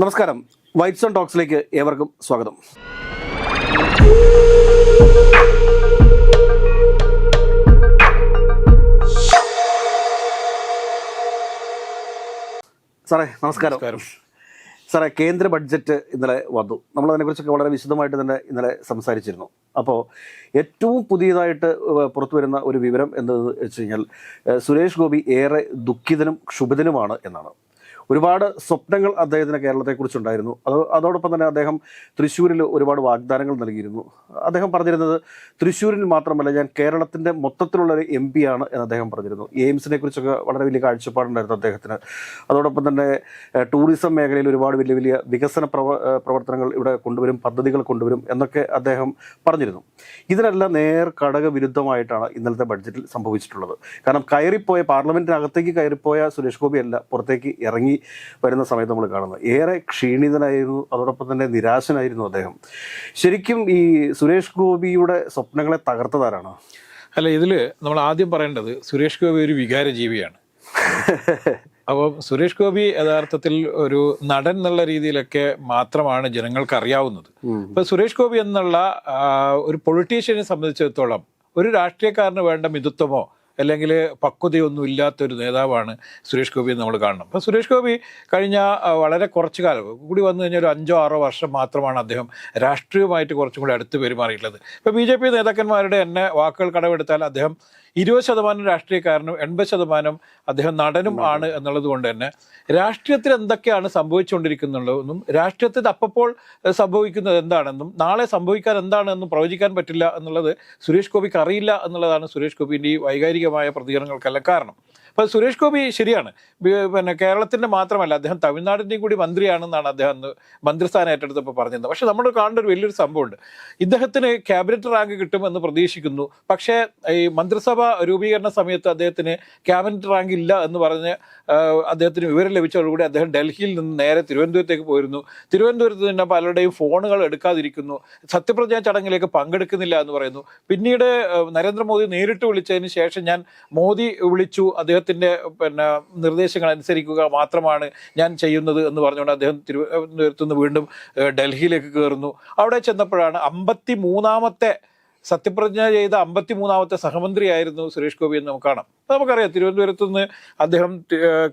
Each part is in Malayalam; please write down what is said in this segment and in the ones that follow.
നമസ്കാരം. വൈറ്റ് സോൺ ടോക്സിലേക്ക് ഏവർക്കും സ്വാഗതം. സാറേ നമസ്കാരം. സാറേ കേന്ദ്ര ബഡ്ജറ്റ് ഇന്നലെ വന്നു. നമ്മൾ അതിനെക്കുറിച്ചൊക്കെ വളരെ വിശദമായിട്ട് തന്നെ ഇന്നലെ സംസാരിച്ചിരുന്നു. അപ്പോൾ ഏറ്റവും പുതിയതായിട്ട് പുറത്തു വരുന്ന ഒരു വിവരം എന്തെന്ന് വെച്ച് കഴിഞ്ഞാൽ സുരേഷ് ഗോപി ഏറെ ദുഃഖിതനും ക്ഷുഭിതനുമാണ് എന്നാണ്. ഒരുപാട് സ്വപ്നങ്ങൾ അദ്ദേഹത്തിന് കേരളത്തെക്കുറിച്ചുണ്ടായിരുന്നു. അത് അതോടൊപ്പം തന്നെ അദ്ദേഹം തൃശ്ശൂരിൽ ഒരുപാട് വാഗ്ദാനങ്ങൾ നൽകിയിരുന്നു. അദ്ദേഹം പറഞ്ഞിരുന്നത് തൃശ്ശൂരിൽ മാത്രമല്ല ഞാൻ കേരളത്തിന്റെ മൊത്തത്തിലുള്ള ഒരു എം പി ആണ് എന്ന് അദ്ദേഹം പറഞ്ഞിരുന്നു. എയിംസിനെ കുറിച്ചൊക്കെ വളരെ വലിയ കാഴ്ചപ്പാടുണ്ടായിരുന്നു അദ്ദേഹത്തിന്. അതോടൊപ്പം തന്നെ ടൂറിസം മേഖലയിൽ ഒരുപാട് വലിയ വലിയ വികസന പ്രവ പ്രവർത്തനങ്ങൾ ഇവിടെ കൊണ്ടുവരും പദ്ധതികൾ കൊണ്ടുവരും എന്നൊക്കെ അദ്ദേഹം പറഞ്ഞിരുന്നു. ഇതിനെല്ലാം നേർ ഘടക വിരുദ്ധമായിട്ടാണ് ഇന്നലത്തെ ബഡ്ജറ്റിൽ സംഭവിച്ചിട്ടുള്ളത്. കാരണം കയറിപ്പോയ പാർലമെന്റിനകത്തേക്ക് കയറിപ്പോയ സുരേഷ് ഗോപി അല്ല പുറത്തേക്ക് ഇറങ്ങി വരുന്ന സമയത്ത് നമ്മൾ കാണുന്നത് ഏറെ ക്ഷീണിതനായിരുന്നു അതോടൊപ്പം തന്നെ നിരാശനായിരുന്നു അദ്ദേഹം. ശരിക്കും ഈ സുരേഷ് ഗോപിയുടെ സ്വപ്നങ്ങളെ തകർത്തതാരാണ്? അല്ല ഇതിൽ നമ്മൾ ആദ്യം പറയേണ്ടത് സുരേഷ് ഗോപി ഒരു വികാര ജീവിയാണ് അപ്പോൾ സുരേഷ് ഗോപി യഥാർത്ഥത്തിൽ ഒരു നടൻ എന്നുള്ള രീതിയിലൊക്കെ മാത്രമാണ് ജനങ്ങൾക്ക് അറിയാവുന്നത് ഇപ്പൊ സുരേഷ് ഗോപി എന്നുള്ള ഒരു പൊളിറ്റീഷ്യനെ സംബന്ധിച്ചിടത്തോളം ഒരു രാഷ്ട്രീയക്കാരന് വേണ്ട മിതുത്വമോ അല്ലെങ്കിൽ പക്വതയൊന്നും ഇല്ലാത്തൊരു നേതാവാണ് സുരേഷ് ഗോപി എന്ന് നമ്മൾ കാണണം. അപ്പോൾ സുരേഷ് ഗോപി കഴിഞ്ഞ വളരെ കുറച്ച് കാലം കൂടി വന്നു കഴിഞ്ഞാൽ ഒരു അഞ്ചോ ആറോ വർഷം മാത്രമാണ് അദ്ദേഹം രാഷ്ട്രീയമായിട്ട് കുറച്ചും കൂടി അടുത്ത് പെരുമാറിയിട്ടുള്ളത്. ഇപ്പോൾ ബി നേതാക്കന്മാരുടെ എന്നെ വാക്കുകൾ കടമെടുത്താൽ അദ്ദേഹം ഇരുപത് ശതമാനം രാഷ്ട്രീയക്കാരനും എൺപത് ശതമാനം അദ്ദേഹം നടനും ആണ് എന്നുള്ളത് കൊണ്ട് തന്നെ രാഷ്ട്രീയത്തിൽ എന്തൊക്കെയാണ് സംഭവിച്ചുകൊണ്ടിരിക്കുന്നുള്ളതെന്നും രാഷ്ട്രീയത്തിൽ അപ്പോൾ സംഭവിക്കുന്നത് എന്താണെന്നും നാളെ സംഭവിക്കാൻ എന്താണെന്നും പ്രവചിക്കാൻ പറ്റില്ല എന്നുള്ളത് സുരേഷ് ഗോപിക്ക് അറിയില്ല എന്നുള്ളതാണ് സുരേഷ് ഗോപിന്റെ ഈ വൈകാരികമായ പ്രതികരണങ്ങൾക്കെല്ലാം കാരണം. അപ്പോൾ സുരേഷ് ഗോപി ശരിയാണ്. പിന്നെ കേരളത്തിന്റെ മാത്രമല്ല അദ്ദേഹം തമിഴ്നാടിന്റെയും കൂടി മന്ത്രിയാണെന്നാണ് അദ്ദേഹം അന്ന് മന്ത്രിസ്ഥാനം ഏറ്റെടുത്തപ്പോൾ പറഞ്ഞത് പക്ഷേ നമ്മൾ കാണേണ്ട ഒരു വലിയൊരു സംഭവമുണ്ട്. ഇദ്ദേഹത്തിന് ക്യാബിനറ്റ് റാങ്ക് കിട്ടുമെന്ന് പ്രതീക്ഷിക്കുന്നു. പക്ഷേ ഈ മന്ത്രിസഭ രൂപീകരണ സമയത്ത് അദ്ദേഹത്തിന് ക്യാബിനറ്റ് റാങ്ക് ഇല്ല എന്ന് പറഞ്ഞ് അദ്ദേഹത്തിന് വിവരം ലഭിച്ചതോടുകൂടി അദ്ദേഹം ഡൽഹിയിൽ നിന്ന് നേരെ തിരുവനന്തപുരത്തേക്ക് പോയിരുന്നു. തിരുവനന്തപുരത്ത് തന്നെ പലരുടെയും ഫോണുകൾ എടുക്കാതിരിക്കുന്നു. സത്യപ്രതിജ്ഞാ ചടങ്ങിലേക്ക് പങ്കെടുക്കുന്നില്ല എന്ന് പറയുന്നു. പിന്നീട് നരേന്ദ്രമോദി നേരിട്ട് വിളിച്ചതിന് ശേഷം ഞാൻ മോദി വിളിച്ചു അദ്ദേഹത്തിന്റെ പിന്നെ നിർദ്ദേശങ്ങൾ അനുസരിക്കുക മാത്രമാണ് ഞാൻ ചെയ്യുന്നത് എന്ന് പറഞ്ഞുകൊണ്ട് അദ്ദേഹം തിരുവനന്തപുരത്ത് നിന്ന് വീണ്ടും ഡൽഹിയിലേക്ക് കയറുന്നു. അവിടെ ചെന്നപ്പോഴാണ് അമ്പത്തി മൂന്നാമത്തെ സത്യപ്രതിജ്ഞ ചെയ്ത അമ്പത്തി മൂന്നാമത്തെ സഹമന്ത്രിയായിരുന്നു സുരേഷ് ഗോപി എന്ന് നമുക്ക് കാണാം. നമുക്കറിയാം തിരുവനന്തപുരത്ത് നിന്ന് അദ്ദേഹം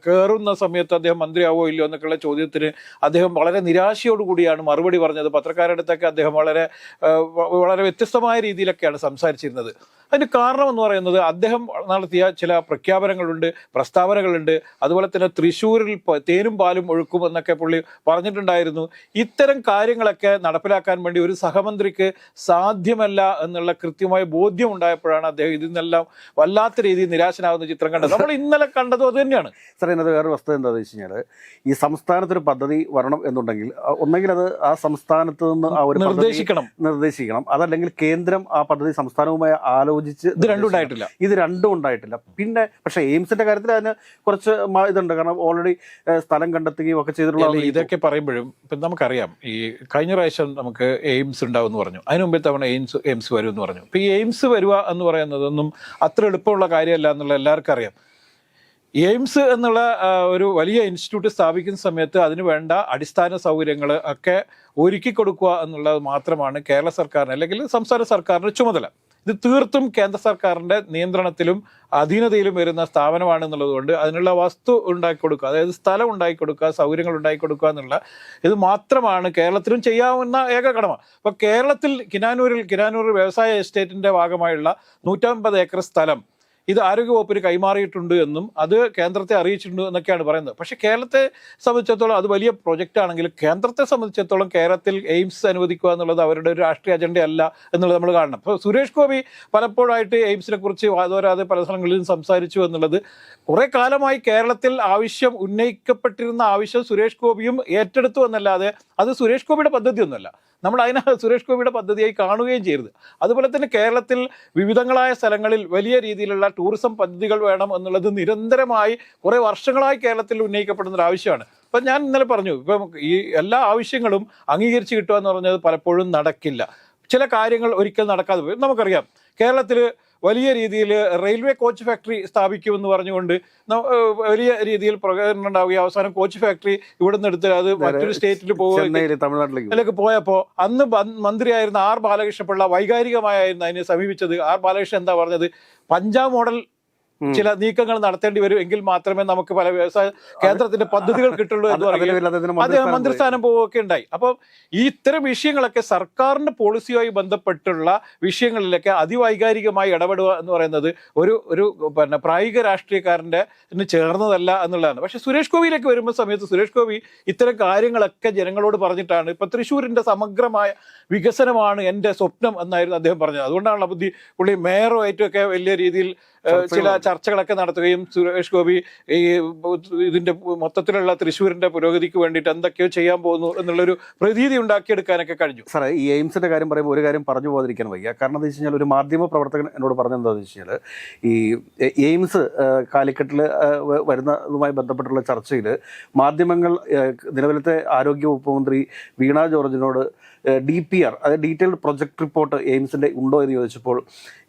കയറുന്ന സമയത്ത് അദ്ദേഹം മന്ത്രിയാവോ ഇല്ലയോ എന്നൊക്കെയുള്ള ചോദ്യത്തിന് അദ്ദേഹം വളരെ നിരാശയോടുകൂടിയാണ് മറുപടി പറഞ്ഞത്. പത്രക്കാരുടെ അടുത്തൊക്കെ അദ്ദേഹം വളരെ വളരെ വ്യത്യസ്തമായ രീതിയിലൊക്കെയാണ് സംസാരിച്ചിരുന്നത്. അതിന് കാരണം എന്ന് പറയുന്നത് അദ്ദേഹം നടത്തിയ ചില പ്രഖ്യാപനങ്ങളുണ്ട് പ്രസ്താവനകളുണ്ട്. അതുപോലെ തന്നെ തൃശ്ശൂരിൽ തേനും പാലും ഒഴുക്കും എന്നൊക്കെ പുള്ളി പറഞ്ഞിട്ടുണ്ടായിരുന്നു. ഇത്തരം കാര്യങ്ങളൊക്കെ നടപ്പിലാക്കാൻ വേണ്ടി ഒരു സഹമന്ത്രിക്ക് സാധ്യമല്ല എന്നുള്ള കൃത്യമായ ബോധ്യം ഉണ്ടായപ്പോഴാണ് അദ്ദേഹം ഇതിൽ നിന്നെല്ലാം വല്ലാത്ത രീതിയിൽ നിരാശനാകുന്ന ചിത്രം കണ്ടത്. നമ്മൾ ഇന്നലെ കണ്ടതും അത് തന്നെയാണ്. സാർ ഇതിനകത്ത് വേറൊരു വസ്തുത എന്താണെന്ന് വെച്ച് കഴിഞ്ഞാൽ ഈ സംസ്ഥാനത്തൊരു പദ്ധതി വരണം എന്നുണ്ടെങ്കിൽ ഒന്നെങ്കിൽ അത് ആ സംസ്ഥാനത്ത് നിന്ന് ആ ഒരു നിർദ്ദേശിക്കണം. നിർദ്ദേശിക്കണം. അതല്ലെങ്കിൽ കേന്ദ്രം ആ പദ്ധതി സംസ്ഥാനവുമായി ആലോചിച്ച് ഇത് രണ്ടും ഉണ്ടായിട്ടില്ല. ഇത് രണ്ടും ഉണ്ടായിട്ടില്ല. പിന്നെ പക്ഷേ എയിംസിന്റെ കാര്യത്തിൽ അതിന് കുറച്ച് ഇതുണ്ട്. കാരണം ഓൾറെഡി സ്ഥലം കണ്ടെത്തുകയും ഒക്കെ ചെയ്തിട്ടുള്ള ഇതൊക്കെ പറയുമ്പോഴും ഇപ്പം നമുക്കറിയാം ഈ കഴിഞ്ഞ പ്രാവശ്യം നമുക്ക് എയിംസ് ഉണ്ടാവും എന്ന് പറഞ്ഞു. അതിന് മുമ്പേ തവണ എയിംസ് എയിംസ് വരും എന്ന് പറഞ്ഞു. ഇപ്പം ഈ എയിംസ് വരിക എന്ന് പറയുന്നതൊന്നും അത്ര എളുപ്പമുള്ള കാര്യമല്ല എന്നുള്ള എല്ലാവർക്കും അറിയാം. എയിംസ് എന്നുള്ള ഒരു വലിയ ഇൻസ്റ്റിറ്റ്യൂട്ട് സ്ഥാപിക്കുന്ന സമയത്ത് അതിന് വേണ്ട അടിസ്ഥാന സൗകര്യങ്ങൾ ഒക്കെ ഒരുക്കി കൊടുക്കുക എന്നുള്ളത് മാത്രമാണ് കേരള സർക്കാരിന് അല്ലെങ്കിൽ സംസ്ഥാന സർക്കാരിന്റെ ചുമതല. ഇത് തീർത്തും കേന്ദ്ര സർക്കാരിന്റെ നിയന്ത്രണത്തിലും അധീനതയിലും വരുന്ന സ്ഥാപനമാണ് എന്നുള്ളത് കൊണ്ട് അതിനുള്ള വസ്തു ഉണ്ടാക്കി കൊടുക്കുക അതായത് സ്ഥലം ഉണ്ടാക്കി കൊടുക്കുക സൗകര്യങ്ങൾ ഉണ്ടാക്കി കൊടുക്കുക എന്നുള്ള ഇത് മാത്രമാണ് കേരളത്തിലും ചെയ്യാവുന്ന ഏക കടമ അപ്പോൾ കേരളത്തിൽ കിനാനൂരിൽ കിനാനൂർ വ്യവസായ എസ്റ്റേറ്റിന്റെ ഭാഗമായുള്ള നൂറ്റമ്പത് ഏക്കർ സ്ഥലം ഇത് ആരോഗ്യവകുപ്പിന് കൈമാറിയിട്ടുണ്ട് എന്നും അത് കേന്ദ്രത്തെ അറിയിച്ചിട്ടുണ്ട് എന്നൊക്കെയാണ് പറയുന്നത്. പക്ഷേ കേരളത്തെ സംബന്ധിച്ചിടത്തോളം അത് വലിയ പ്രൊജക്റ്റ് ആണെങ്കിൽ കേന്ദ്രത്തെ സംബന്ധിച്ചിടത്തോളം കേരളത്തിൽ എയിംസ് അനുവദിക്കുക എന്നുള്ളത് അവരുടെ ഒരു രാഷ്ട്രീയ അജണ്ടയല്ല എന്നുള്ളത് നമ്മൾ കാണണം. അപ്പോൾ സുരേഷ് ഗോപി പലപ്പോഴായിട്ട് എയിംസിനെ കുറിച്ച് വാദോരാതെ പല സ്ഥലങ്ങളിലും സംസാരിച്ചു എന്നുള്ളത് കുറേ കാലമായി കേരളത്തിൽ ആവശ്യം ഉന്നയിക്കപ്പെട്ടിരുന്ന ആവശ്യം സുരേഷ് ഗോപിയും ഏറ്റെടുത്തു എന്നല്ലാതെ അത് സുരേഷ് ഗോപിയുടെ പദ്ധതിയൊന്നുമല്ല. നമ്മൾ അതിനെ സുരേഷ് ഗോപിയുടെ പദ്ധതിയായി കാണുകയും ചെയ്യരുത് അതുപോലെ തന്നെ കേരളത്തിൽ വിവിധങ്ങളായ സ്ഥലങ്ങളിൽ വലിയ രീതിയിലുള്ള ടൂറിസം പദ്ധതികൾ വേണം എന്നുള്ളത് നിരന്തരമായി കുറേ വർഷങ്ങളായി കേരളത്തിൽ ഉന്നയിക്കപ്പെടുന്ന ഒരു ആവശ്യമാണ്. ഇപ്പം ഞാൻ ഇന്നലെ പറഞ്ഞു ഇപ്പം ഈ എല്ലാ ആവശ്യങ്ങളും അംഗീകരിച്ച് കിട്ടുക എന്ന് പറഞ്ഞത് പലപ്പോഴും നടക്കില്ല. ചില കാര്യങ്ങൾ ഒരിക്കൽ നടക്കാതെ പോയി. നമുക്കറിയാം കേരളത്തിൽ വലിയ രീതിയിൽ റെയിൽവേ കോച്ച് ഫാക്ടറി സ്ഥാപിക്കുമെന്ന് പറഞ്ഞുകൊണ്ട് വലിയ രീതിയിൽ പ്രകടനം ഉണ്ടാവുകയും അവസാനം കോച്ച് ഫാക്ടറി ഇവിടെ നിന്ന് എടുത്ത് അത് മറ്റൊരു സ്റ്റേറ്റിൽ പോവുകയും ചെന്നൈയിൽ തമിഴ്നാട്ടിലേക്ക് പോയി. അന്ന് മന്ത്രിയായിരുന്ന ആർ ബാലകൃഷ്ണപിള്ള വൈകാരികമായിരുന്നു അതിനെ സമീപിച്ചത് ആർ ബാലകൃഷ്ണൻ എന്താ പറഞ്ഞത് പഞ്ചാബ് മോഡൽ. ചില നീക്കങ്ങൾ നടത്തേണ്ടി വരും എങ്കിൽ മാത്രമേ നമുക്ക് പല വ്യവസായ കേന്ദ്രത്തിന്റെ പദ്ധതികൾ കിട്ടുള്ളൂ എന്ന് പറയുകയും അദ്ദേഹം മന്ത്രിസ്ഥാനം പോവുകയൊക്കെ ഉണ്ടായി. അപ്പം ഈ ഇത്തരം വിഷയങ്ങളൊക്കെ സർക്കാരിന്റെ പോളിസിയുമായി ബന്ധപ്പെട്ടുള്ള വിഷയങ്ങളിലൊക്കെ അതിവൈകാരികമായി ഇടപെടുക എന്ന് പറയുന്നത് ഒരു ഒരു പിന്നെ പ്രായിക രാഷ്ട്രീയക്കാരന്റെ ചേർന്നതല്ല എന്നുള്ളതാണ്. പക്ഷെ സുരേഷ് ഗോപിയിലേക്ക് വരുമ്പോൾ സമയത്ത് സുരേഷ് ഗോപി ഇത്തരം കാര്യങ്ങളൊക്കെ ജനങ്ങളോട് പറഞ്ഞിട്ടാണ് ഇപ്പൊ തൃശ്ശൂരിന്റെ സമഗ്രമായ വികസനമാണ് എന്റെ സ്വപ്നം എന്നായിരുന്നു അദ്ദേഹം പറഞ്ഞത്. അതുകൊണ്ടാണ് ബുദ്ധി പുള്ളി മേയറുമായിട്ടൊക്കെ വലിയ രീതിയിൽ ചില ചർച്ചകളൊക്കെ നടത്തുകയും സുരേഷ് ഗോപി ഈ ഇതിന്റെ മൊത്തത്തിലുള്ള തൃശ്ശൂരിന്റെ പുരോഗതിക്ക് വേണ്ടിയിട്ട് എന്തൊക്കെയോ ചെയ്യാൻ പോകുന്നു എന്നുള്ളൊരു പ്രതീതി ഉണ്ടാക്കിയെടുക്കാനൊക്കെ കഴിഞ്ഞു. സാറേ ഈ എയിംസിന്റെ കാര്യം പറയുമ്പോൾ ഒരു കാര്യം പറഞ്ഞു പോകാതിരിക്കാൻ വയ്യ. കാരണം എന്താ വെച്ച് ഒരു മാധ്യമ പ്രവർത്തകൻ എന്നോട് പറഞ്ഞെന്താണെന്ന് വെച്ച് ഈ എയിംസ് കാലിക്കറ്റിൽ വരുന്നതുമായി ബന്ധപ്പെട്ടുള്ള ചർച്ചയിൽ മാധ്യമങ്ങൾ നിലവിലത്തെ ആരോഗ്യ വകുപ്പ് മന്ത്രി വീണ ജോർജിനോട് ഡി പി ആർ അതായത് ഡീറ്റെയിൽഡ് പ്രൊജക്ട് റിപ്പോർട്ട് എയിംസിന്റെ ഉണ്ടോ എന്ന് ചോദിച്ചപ്പോൾ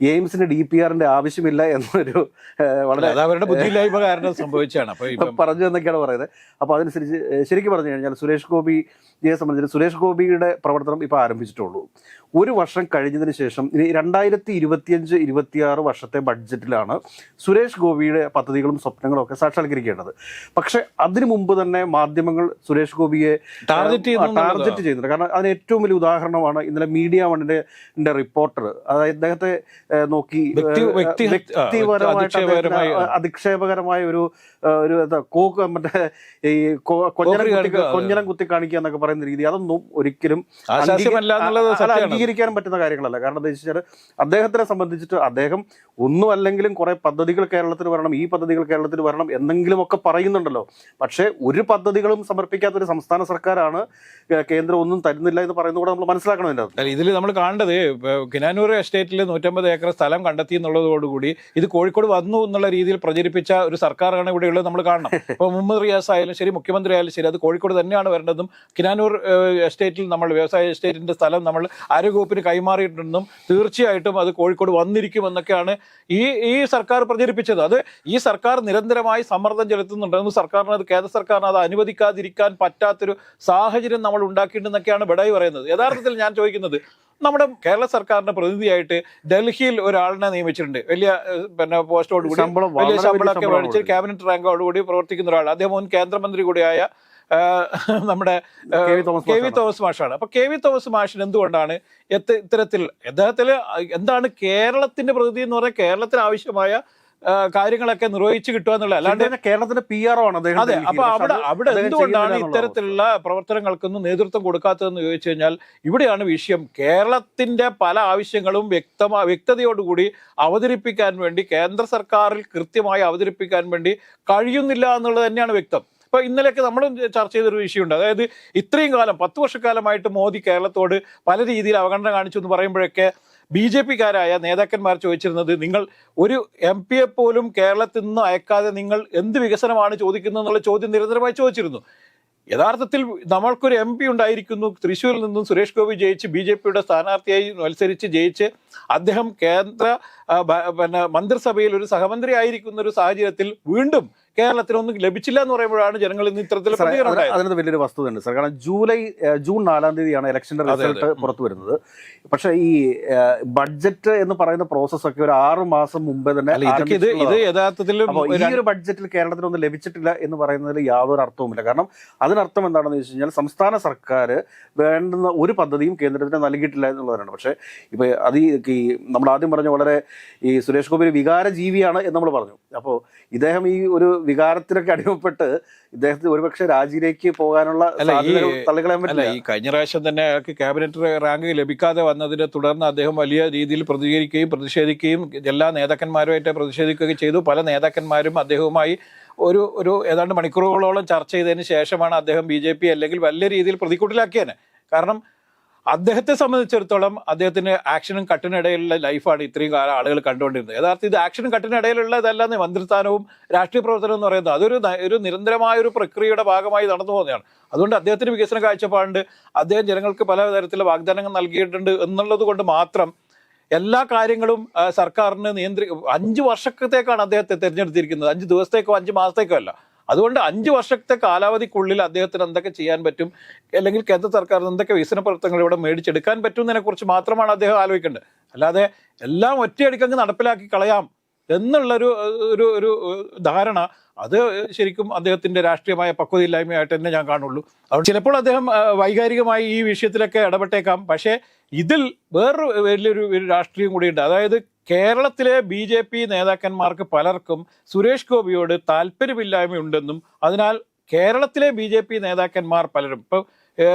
എയിംസിന് ഡി പി ആറിന്റെ ആവശ്യമില്ല എന്നൊരു വളരെ അവരുടെ ബുദ്ധിയില്ലായ്മ കാരണം സംഭവിച്ചാണ്. പറഞ്ഞു എന്നൊക്കെയാണ് പറയുന്നത്. അപ്പോൾ അതനുസരിച്ച് ശരിക്കും പറഞ്ഞു കഴിഞ്ഞാൽ സുരേഷ് ഗോപിയെ സംബന്ധിച്ച് സുരേഷ് ഗോപിയുടെ പ്രവർത്തനം ഇപ്പോൾ ആരംഭിച്ചിട്ടുള്ളൂ. ഒരു വർഷം കഴിഞ്ഞതിന് ശേഷം ഇനി രണ്ടായിരത്തി ഇരുപത്തിയഞ്ച് ഇരുപത്തിയാറ് വർഷത്തെ ബഡ്ജറ്റിലാണ് സുരേഷ് ഗോപിയുടെ പദ്ധതികളും സ്വപ്നങ്ങളും ഒക്കെ സാക്ഷാത്കരിക്കേണ്ടത്. പക്ഷെ അതിനു മുമ്പ് തന്നെ മാധ്യമങ്ങൾ സുരേഷ് ഗോപിയെ ടാർഗറ്റ് ടാർഗറ്റ് ചെയ്യുന്നുണ്ട് കാരണം അതിന് ഏറ്റവും വലിയ ഉദാഹരണമാണ് ഇന്നലെ മീഡിയ വണ്ണിന്റെ റിപ്പോർട്ടർ. അതായത് അദ്ദേഹത്തെ നോക്കി വ്യക്തി- വ്യക്തി- വ്യക്തിപരമായിട്ട് അധിക്ഷേപകരമായ- അധിക്ഷേപകരമായ ഒരു ഒരു കോക്ക് മറ്റേ ഈ കൊഞ്ഞനം കുത്തി കാണിക്കുക, കൊഞ്ഞനം കുത്തി കാണിക്കുക എന്നൊക്കെ പറയുന്ന രീതി. അതൊന്നും ഒരിക്കലും അംഗീകരിക്കാൻ പറ്റുന്ന കാര്യങ്ങളല്ല. കാരണം എന്താ വെച്ചാൽ അദ്ദേഹത്തിനെ സംബന്ധിച്ചിട്ട് അദ്ദേഹം ഒന്നും അല്ലെങ്കിലും കുറെ പദ്ധതികൾ കേരളത്തിൽ വരണം ഈ പദ്ധതികൾ കേരളത്തിൽ വരണം എന്തെങ്കിലും ഒക്കെ പറയുന്നുണ്ടല്ലോ. പക്ഷേ ഒരു പദ്ധതികളും സമർപ്പിക്കാത്ത ഒരു സംസ്ഥാന സർക്കാരാണ് കേന്ദ്രം ഒന്നും തരുന്നില്ല എന്ന് പറയുന്നത് കൂടെ നമ്മൾ മനസ്സിലാക്കണം ഇതിന്റെ അകത്ത്. ഇതിൽ നമ്മൾ കാണേണ്ടത് കിനാനൂർ എസ്റ്റേറ്റിൽ നൂറ്റമ്പത് ഏക്കർ സ്ഥലം കണ്ടെത്തി എന്നുള്ളതോടുകൂടി ഇത് കോഴിക്കോട് വന്നു എന്നുള്ള രീതിയിൽ പ്രചരിപ്പിച്ച ഒരു സർക്കാരാണ് ഇവിടെയുള്ളത് നമ്മൾ കാണണം. ഇപ്പോൾ മുഹമ്മദ് റിയാസ് ആയാലും ശരി മുഖ്യമന്ത്രി ആയാലും ശരി അത് കോഴിക്കോട് തന്നെയാണ് വരേണ്ടതും. കിനാനൂർ എസ്റ്റേറ്റിൽ നമ്മൾ വ്യവസായ എസ്റ്റേറ്റിന്റെ സ്ഥലം നമ്മൾ ആരോഗ്യവകുപ്പിന് കൈമാറിയിട്ടുണ്ടെന്നും തീർച്ചയായിട്ടും അത് കോഴിക്കോട് വന്നിരിക്കും എന്നൊക്കെയാണ് ഈ ഈ സർക്കാർ പ്രചരിപ്പിച്ചത്. അത് ഈ സർക്കാർ നിരന്തരമായി സമ്മർദ്ദം ചെലുത്തുന്നുണ്ടെന്ന് സർക്കാരിന് അത് കേന്ദ്ര സർക്കാരിന് അത് അനുവദിക്കാതിരിക്കാൻ പറ്റാത്തൊരു സാഹചര്യം നമ്മൾ ഉണ്ടാക്കിയിട്ടുണ്ടെന്നൊക്കെയാണ് ബഡായി പറയുന്നത്. യഥാർത്ഥത്തിൽ ഞാൻ ചോദിക്കുന്നത് നമ്മുടെ കേരള സർക്കാരിന്റെ പ്രതിനിധിയായിട്ട് ഡൽഹിയിൽ ഒരാളിനെ നിയമിച്ചിട്ടുണ്ട്. വലിയ പിന്നെ പോസ്റ്റോട് കൂടി വലിയ ശമ്പളമൊക്കെ മേടിച്ച് ക്യാബിനറ്റ് റാങ്കോടുകൂടി പ്രവർത്തിക്കുന്ന ഒരാൾ അദ്ദേഹം മുൻ കേന്ദ്രമന്ത്രി കൂടിയായ നമ്മുടെ കെ വി തോമസ് മാഷാണ്. അപ്പൊ കെ വി തോമസ് മാഷിന് എന്തുകൊണ്ടാണ് ഇത്തരത്തിൽ യഥാർത്ഥത്തിൽ എന്താണ് കേരളത്തിന്റെ പ്രകൃതി എന്ന് പറഞ്ഞാൽ കേരളത്തിന് ആവശ്യമായ കാര്യങ്ങളൊക്കെ നിർവഹിച്ചു കിട്ടുക എന്നുള്ള അല്ലാണ്ട് കേരളത്തിന്റെ പി ആർ ആണ് അതെ. അപ്പൊ അവിടെ അവിടെ എന്തുകൊണ്ടാണ് ഇത്തരത്തിലുള്ള പ്രവർത്തനങ്ങൾക്കൊന്നും നേതൃത്വം കൊടുക്കാത്തതെന്ന് ചോദിച്ചു കഴിഞ്ഞാൽ ഇവിടെയാണ് വിഷയം. കേരളത്തിന്റെ പല ആവശ്യങ്ങളും വ്യക്തമാ വ്യക്തതയോടുകൂടി അവതരിപ്പിക്കാൻ വേണ്ടി കേന്ദ്ര സർക്കാരിൽ കൃത്യമായി അവതരിപ്പിക്കാൻ വേണ്ടി കഴിയുന്നില്ല എന്നുള്ളത് തന്നെയാണ് വ്യക്തം. ഇപ്പൊ ഇന്നലെയൊക്കെ നമ്മൾ ചർച്ച ചെയ്തൊരു വിഷയമുണ്ട്. അതായത് ഇത്രയും കാലം പത്ത് വർഷക്കാലമായിട്ട് മോദി കേരളത്തോട് പല രീതിയിൽ അവഗണന കാണിച്ചു എന്ന് പറയുമ്പോഴൊക്കെ ബി ജെ പിക്കാരായ നേതാക്കന്മാർ ചോദിച്ചിരുന്നത് നിങ്ങൾ ഒരു എം പിയെ പോലും കേരളത്തിൽ നിന്ന് അയക്കാതെ നിങ്ങൾ എന്ത് വികസനമാണ് ചോദിക്കുന്നത് എന്നുള്ള ചോദ്യം നിരന്തരമായി ചോദിച്ചിരുന്നു. യഥാർത്ഥത്തിൽ നമ്മൾക്കൊരു എം പി ഉണ്ടായിരിക്കുന്നു. തൃശ്ശൂരിൽ നിന്നും സുരേഷ് ഗോപി ജയിച്ച് ബി ജെ പിയുടെ സ്ഥാനാർത്ഥിയായി മത്സരിച്ച് ജയിച്ച് അദ്ദേഹം കേന്ദ്ര പിന്നെ മന്ത്രിസഭയിൽ ഒരു സഹമന്ത്രി ആയിരിക്കുന്ന ഒരു സാഹചര്യത്തിൽ വീണ്ടും കേരളത്തിനൊന്നും ലഭിച്ചില്ല എന്ന് പറയുമ്പോഴാണ് ജനങ്ങൾ ഇന്ന് ഇത്തരത്തിൽ അതിനകത്ത് വലിയൊരു വസ്തുതയുണ്ട് സാർ കാരണം ജൂലൈ ജൂൺ നാലാം തീയതിയാണ് ഇലക്ഷന്റെ റിസൾട്ട് പുറത്തു വരുന്നത്. പക്ഷേ ഈ ബഡ്ജറ്റ് എന്ന് പറയുന്ന പ്രോസസ് ഒക്കെ ഒരു ആറ് മാസം മുമ്പേ തന്നെ ഇത് ഇത് യഥാർത്ഥത്തിൽ ഈ ഒരു ബഡ്ജറ്റിൽ കേരളത്തിനൊന്നും ലഭിച്ചിട്ടില്ല എന്ന് പറയുന്നതിൽ യാതൊരു അർത്ഥവുമില്ല. കാരണം അതിനർത്ഥം എന്താണെന്ന് വെച്ച് കഴിഞ്ഞാൽ സംസ്ഥാന സർക്കാർ വേണ്ടുന്ന ഒരു പദ്ധതിയും കേന്ദ്രത്തിന് നൽകിയിട്ടില്ല എന്നുള്ളതാണ്. പക്ഷേ ഇപ്പൊ അത് ഈ നമ്മൾ ആദ്യം പറഞ്ഞ വളരെ ഈ സുരേഷ് ഗോപി ഒരു വികാര ജീവിയാണ് എന്ന് നമ്മൾ പറഞ്ഞു. അപ്പോൾ ഇദ്ദേഹം ഈ ഒരു വികാരത്തിനൊക്കെ അടിമപ്പെട്ട് ഇദ്ദേഹത്തിന് ഒരുപക്ഷെ രാജിയിലേക്ക് പോകാനുള്ള തള്ളിക്കളയാൻ പറ്റില്ല. ഈ കഴിഞ്ഞ പ്രാവശ്യം തന്നെ അയാൾക്ക് ക്യാബിനറ്റ് റാങ്ക് ലഭിക്കാതെ വന്നതിനെ തുടർന്ന് അദ്ദേഹം വലിയ രീതിയിൽ പ്രതികരിക്കുകയും പ്രതിഷേധിക്കുകയും എല്ലാ നേതാക്കന്മാരുമായിട്ട് പ്രതിഷേധിക്കുകയും ചെയ്തു. പല നേതാക്കന്മാരും അദ്ദേഹവുമായി ഒരു ഒരു ഏതാണ്ട് മണിക്കൂറുകളോളം ചർച്ച ചെയ്തതിന് ശേഷമാണ് അദ്ദേഹം ബി ജെ പി അല്ലെങ്കിൽ വലിയ രീതിയിൽ പ്രതിക്കൂട്ടിലാക്കിയത് കാരണം അദ്ദേഹത്തെ സംബന്ധിച്ചിടത്തോളം അദ്ദേഹത്തിന് ആക്ഷനും കട്ടിനിടയിലുള്ള ലൈഫാണ് ഇത്രയും കാലം ആളുകൾ കണ്ടുകൊണ്ടിരുന്നത്. യഥാർത്ഥം ഇത് ആക്ഷനും കട്ടിനിടയിലുള്ളതല്ല ഇതല്ലാന്ന് മന്ത്രിസ്ഥാനവും രാഷ്ട്രീയ പ്രവർത്തനം എന്ന് പറയുന്നത് അതൊരു ഒരു നിരന്തരമായ ഒരു പ്രക്രിയയുടെ ഭാഗമായി നടന്നു പോകുന്നതാണ്. അതുകൊണ്ട് അദ്ദേഹത്തിന് വികസന കാഴ്ചപ്പാടുണ്ട്. അദ്ദേഹം ജനങ്ങൾക്ക് പല തരത്തിലുള്ള വാഗ്ദാനങ്ങൾ നൽകിയിട്ടുണ്ട് എന്നുള്ളത് കൊണ്ട് മാത്രം എല്ലാ കാര്യങ്ങളും സർക്കാരിന് നിയന്ത്രി അഞ്ച് വർഷത്തേക്കാണ് അദ്ദേഹത്തെ തിരഞ്ഞെടുത്തിരിക്കുന്നത്. അഞ്ച് ദിവസത്തേക്കോ അഞ്ച് മാസത്തേക്കോ അല്ല. അതുകൊണ്ട് അഞ്ച് വർഷത്തെ കാലാവധിക്കുള്ളിൽ അദ്ദേഹത്തിന് എന്തൊക്കെ ചെയ്യാൻ പറ്റും? അല്ലെങ്കിൽ കേന്ദ്ര സർക്കാരിന് എന്തൊക്കെ വികസന പ്രവർത്തനങ്ങൾ ഇവിടെ മേടിച്ചെടുക്കാൻ പറ്റും എന്നതിനെ കുറിച്ച് മാത്രമാണ് അദ്ദേഹം ആലോചിക്കേണ്ടത്. അല്ലാതെ എല്ലാം ഒറ്റയടിക്കങ്ങ് നടപ്പിലാക്കി കളയാം എന്നുള്ളൊരു ഒരു ഒരു ധാരണ അത് ശരിക്കും അദ്ദേഹത്തിന്റെ രാഷ്ട്രീയമായ പക്വതയില്ലായ്മയായിട്ട് തന്നെ ഞാൻ കാണുള്ളൂ. അതുകൊണ്ട് ചിലപ്പോൾ അദ്ദേഹം വൈകാരികമായി ഈ വിഷയത്തിലൊക്കെ ഇടപെട്ടേക്കാം. പക്ഷേ ഇതിൽ വേറൊരു വലിയൊരു ഒരു രാഷ്ട്രീയം കൂടിയുണ്ട്. അതായത് കേരളത്തിലെ ബി ജെ പി നേതാക്കന്മാർക്ക് പലർക്കും സുരേഷ് ഗോപിയോട് താല്പര്യമില്ലായ്മയുണ്ടെന്നും അതിനാൽ കേരളത്തിലെ ബി ജെ പി നേതാക്കന്മാർ പലരും ഇപ്പോൾ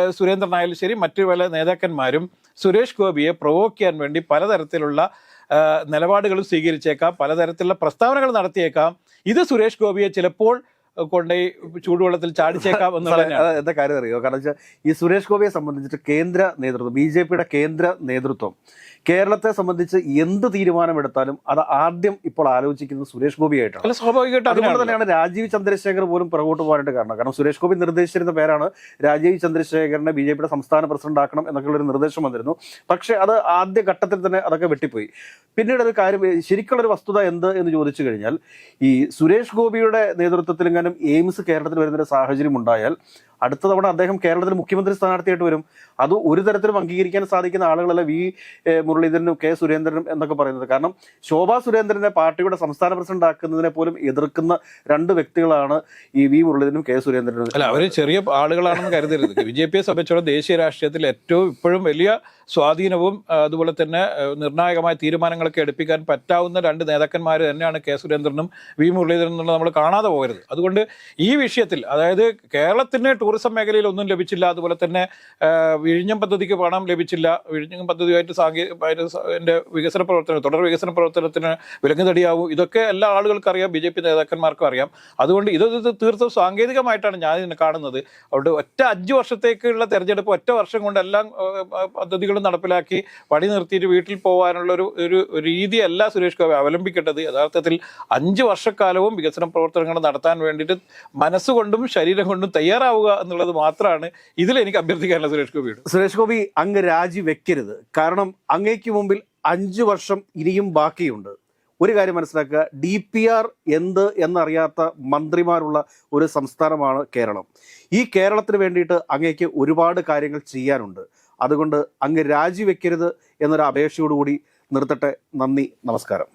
സുരേന്ദ്രനായാലും സുരേന്ദ്രൻ ആയാലും ശരി മറ്റു പല നേതാക്കന്മാരും സുരേഷ് ഗോപിയെ പ്രൊവോക്ക് ചെയ്യാൻ വേണ്ടി പലതരത്തിലുള്ള നിലപാടുകൾ നിലപാടുകളും സ്വീകരിച്ചേക്കാം പലതരത്തിലുള്ള പ്രസ്താവനകൾ നടത്തിയേക്കാം. ഇത് സുരേഷ് ഗോപിയെ ചിലപ്പോൾ കൊണ്ടുപോയി ചൂടുവെള്ളത്തിൽ ചാടിച്ചേക്കാം എന്നുള്ള എന്താ കാര്യം അറിയുമോ കാരണം വെച്ചാൽ ഈ സുരേഷ് ഗോപിയെ സംബന്ധിച്ചിട്ട് കേന്ദ്ര നേതൃത്വം ബി ജെ പിയുടെ കേന്ദ്ര നേതൃത്വം കേരളത്തെ സംബന്ധിച്ച് എന്ത് തീരുമാനമെടുത്താലും അത് ആദ്യം ഇപ്പോൾ ആലോചിക്കുന്നത് സുരേഷ് ഗോപിയായിട്ടാണ്. സ്വാഭാവികമായിട്ട് അതുകൊണ്ട് തന്നെയാണ് രാജീവ് ചന്ദ്രശേഖർ പോലും പുറകോട്ട് പോകാനായിട്ട് കാരണം. കാരണം സുരേഷ് ഗോപി നിർദ്ദേശിച്ചിരുന്ന പേരാണ് രാജീവ് ചന്ദ്രശേഖരനെ ബി ജെ പിയുടെ സംസ്ഥാന പ്രസിഡന്റ് ആക്കണം എന്നൊക്കെയുള്ള ഒരു നിർദ്ദേശം വന്നിരുന്നു. പക്ഷേ അത് ആദ്യ ഘട്ടത്തിൽ തന്നെ അതൊക്കെ വെട്ടിപ്പോയി. പിന്നീട് ഒരു കാര്യം ശരിക്കുള്ളൊരു വസ്തുത എന്ത് എന്ന് ചോദിച്ചു കഴിഞ്ഞാൽ ഈ സുരേഷ് ഗോപിയുടെ നേതൃത്വത്തിൽ എങ്ങാനും എയിംസ് കേരളത്തിൽ വരുന്നൊരു സാഹചര്യം ഉണ്ടായാൽ അടുത്ത തവണ അദ്ദേഹം കേരളത്തിൽ മുഖ്യമന്ത്രി സ്ഥാനാർത്ഥിയായിട്ട് വരും. അത് ഒരു തരത്തിലും അംഗീകരിക്കാൻ സാധിക്കുന്ന ആളുകളല്ല വി മുരളീധരനും കെ സുരേന്ദ്രനും എന്നൊക്കെ പറയുന്നത്. കാരണം ശോഭാ സുരേന്ദ്രനെ പാർട്ടിയുടെ സംസ്ഥാന പ്രസിഡന്റ് ആക്കുന്നതിനെ പോലും എതിർക്കുന്ന രണ്ട് വ്യക്തികളാണ് ഈ വി മുരളീധരനും കെ സുരേന്ദ്രനും. അല്ല അവർ ചെറിയ ആളുകളാണെന്ന് കരുതരുത്. ബി ജെ പിയെ സംബന്ധിച്ചോളം ദേശീയ രാഷ്ട്രീയത്തിൽ ഏറ്റവും ഇപ്പോഴും വലിയ സ്വാധീനവും അതുപോലെ തന്നെ നിർണായകമായ തീരുമാനങ്ങളൊക്കെ എടുപ്പിക്കാൻ പറ്റാവുന്ന രണ്ട് നേതാക്കന്മാർ തന്നെയാണ് കെ സുരേന്ദ്രനും വി മുരളീധരനും നമ്മൾ കാണാതെ പോകരുത്. അതുകൊണ്ട് ഈ വിഷയത്തിൽ അതായത് കേരളത്തിന് ടൂറിസം മേഖലയിൽ ഒന്നും ലഭിച്ചില്ല. അതുപോലെ തന്നെ വിഴിഞ്ഞം പദ്ധതിക്ക് പണം ലഭിച്ചില്ല. വിഴിഞ്ഞം പദ്ധതിയായിട്ട് സാങ്കേതിക വികസന പ്രവർത്തനം തുടർ വികസന പ്രവർത്തനത്തിന് വിലങ്ങുതടിയാവും. ഇതൊക്കെ എല്ലാ ആളുകൾക്കും അറിയാം ബി ജെ പി നേതാക്കന്മാർക്കും അറിയാം. അതുകൊണ്ട് ഇത് തീർത്തും സാങ്കേതികമായിട്ടാണ് ഞാൻ ഇതിനെ കാണുന്നത്. അതുകൊണ്ട് ഒറ്റ അഞ്ച് വർഷത്തേക്കുള്ള തെരഞ്ഞെടുപ്പ് ഒറ്റ വർഷം കൊണ്ട് എല്ലാം പദ്ധതികളും നടപ്പിലാക്കി പണി നിർത്തിയിട്ട് വീട്ടിൽ പോകാനുള്ള ഒരു ഒരു രീതിയല്ല സുരേഷ് ഗോപി അവലംബിക്കേണ്ടത്. യഥാർത്ഥത്തിൽ അഞ്ച് വർഷക്കാലവും വികസന പ്രവർത്തനങ്ങൾ നടത്താൻ വേണ്ടിയിട്ട് മനസ്സുകൊണ്ടും ശരീരം കൊണ്ടും തയ്യാറാവുക എന്നുള്ളത് മാത്രമാണ് ഇതിൽ എനിക്ക് അഭ്യർത്ഥിക്കാനുള്ള സുരേഷ് ഗോപിയോട് സുരേഷ് ഗോപി അങ്ങ് രാജി വെക്കരുത് കാരണം അങ്ങേക്ക് മുമ്പിൽ അഞ്ചു വർഷം ഇനിയും ബാക്കിയുണ്ട്. ഒരു കാര്യം മനസ്സിലാക്കുക ഡി പി ആർ എന്ത് എന്നറിയാത്ത മന്ത്രിമാരുള്ള ഒരു സംസ്ഥാനമാണ് കേരളം. ഈ കേരളത്തിന് വേണ്ടിയിട്ട് അങ്ങേക്ക് ഒരുപാട് കാര്യങ്ങൾ ചെയ്യാനുണ്ട്. അതുകൊണ്ട് അങ്ങ് രാജിവെക്കരുത് എന്നൊരു അപേക്ഷയോടുകൂടി നിർത്തട്ടെ. നന്ദി നമസ്കാരം.